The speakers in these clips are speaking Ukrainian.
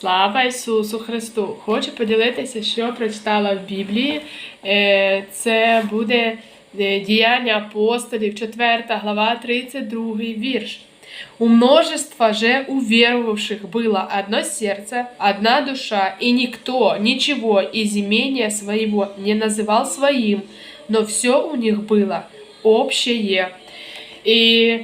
Слава Ісусу Христу! Хочу поділитися, що прочитала в Біблії. Е, Це буде е, діяння апостолів, 4 глава, 32 вірш. У множества же уверовавших было одно сердце, одна душа, и никто ничего из имения своего не называл своим, но все у них было общее. І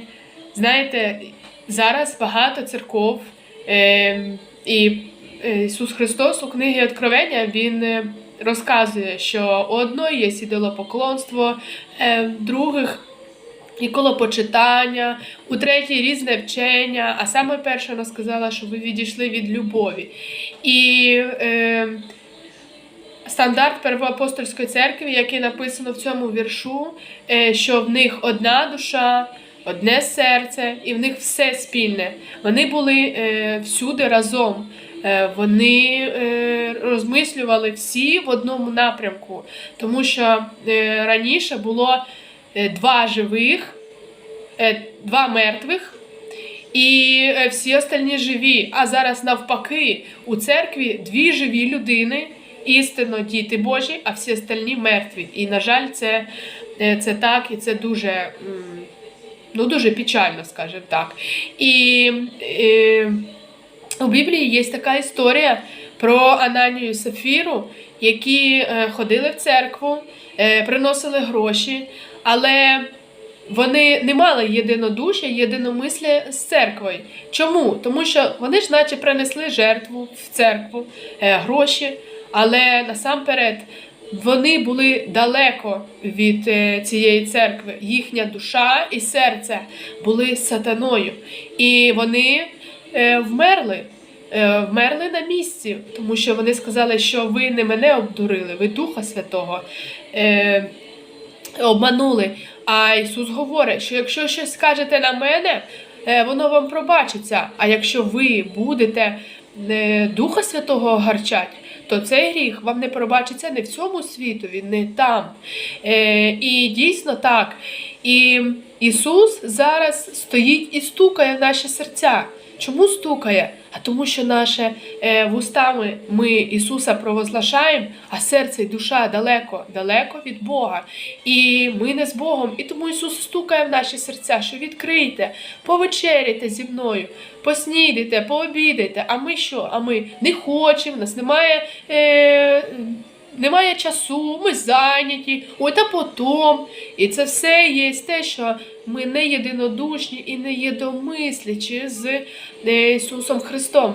знаєте, зараз багато церков, е, і е, Ісус Христос у книгі Откровення Він е, розказує, що у одної є ідолопоклонство, е, других іколопочитання, у третій різне вчення, а саме перше вона сказала, що ви відійшли від любові. І е, стандарт Первоапостольської церкви, який написано в цьому віршу, е, що в них одна душа, одне серце, і в них все спільне. Вони були е, всюди разом. Е, Вони е, розмислювали всі в одному напрямку, тому що раніше було два живих, два мертвих. І всі остальні живі. А зараз навпаки, у церкві дві живі людини, істинно діти Божі, а всі остальні мертві. І, на жаль, це, це так, і це дуже, ну, дуже печально, скажімо так. І е, у Біблії є така історія про Ананію і Сафіру, які е, ходили в церкву, е, приносили гроші, але вони не мали єдинодушя, єдиномисля з церквою. Чому? Тому що вони ж наче принесли жертву в церкву, гроші, але насамперед вони були далеко від е, цієї церкви. Їхня душа і серце були сатаною. І вони е, вмерли. е, Вмерли на місці, тому що вони сказали, що ви не мене обдурили, ви Духа Святого обманули. А Ісус говорить, що якщо щось скажете на мене, воно вам пробачиться. А якщо ви будете Духа Святого гарчать, то цей гріх вам не пробачиться не в цьому світові, не там. Е, І дійсно так. І Ісус зараз стоїть і стукає в наші серця. Чому стукає? А тому, що наше е, вустами ми Ісуса провозглашаємо, а серце і душа далеко, далеко від Бога. І ми не з Богом. І тому Ісус стукає в наші серця, що відкрийте, повечеряйте зі мною, поснідайте, пообідайте. А ми що? А ми не хочемо, нас немає. Е, Немає часу, ми зайняті, ой, та потом. І це все є те, що ми не єдинодушні і не єдомислячі з е, Ісусом Христом.